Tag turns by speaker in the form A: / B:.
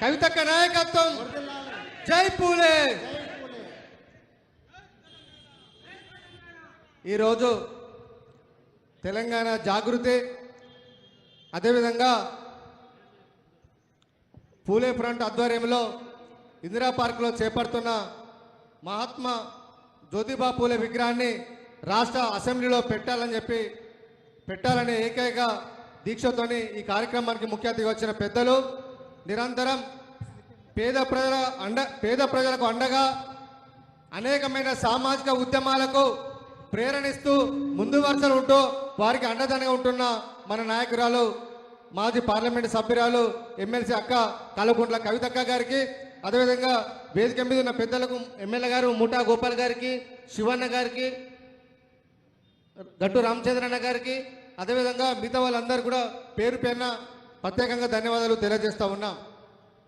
A: కవితక్క నాయకత్వం. జై పూలే. ఈరోజు తెలంగాణ జాగృతి అదేవిధంగా పూలే ఫ్రంట్ ఆధ్వర్యంలో ఇందిరా పార్కులో చేపడుతున్న మహాత్మా జ్యోతిబా పూలే విగ్రహాన్ని రాష్ట్ర అసెంబ్లీలో పెట్టాలని చెప్పి పెట్టాలనే ఏకైక దీక్షతోని ఈ కార్యక్రమానికి ముఖ్య అతిథిగా వచ్చిన పెద్దలు నిరంతరం పేద ప్రజల అండ పేద ప్రజలకు అండగా అనేకమైన సామాజిక ఉద్యమాలకు ప్రేరణిస్తూ ముందు వరుసలు ఉంటూ వారికి అండదండగా ఉంటున్న మన నాయకురాలు మాజీ పార్లమెంట్ సభ్యురాలు ఎమ్మెల్సీ అక్క కలకుంట్ల కవితక్క గారికి అదేవిధంగా వేదిక మీద ఉన్న పెద్దలకు ఎమ్మెల్యే గారు ముఠా గోపాల్ గారికి శివన్న గారికి గట్టు రామచంద్రన్న గారికి అదేవిధంగా మిగతా వాళ్ళందరూ కూడా పేరు పేరున ప్రత్యేకంగా ధన్యవాదాలు తెలియజేస్తా ఉన్నాం.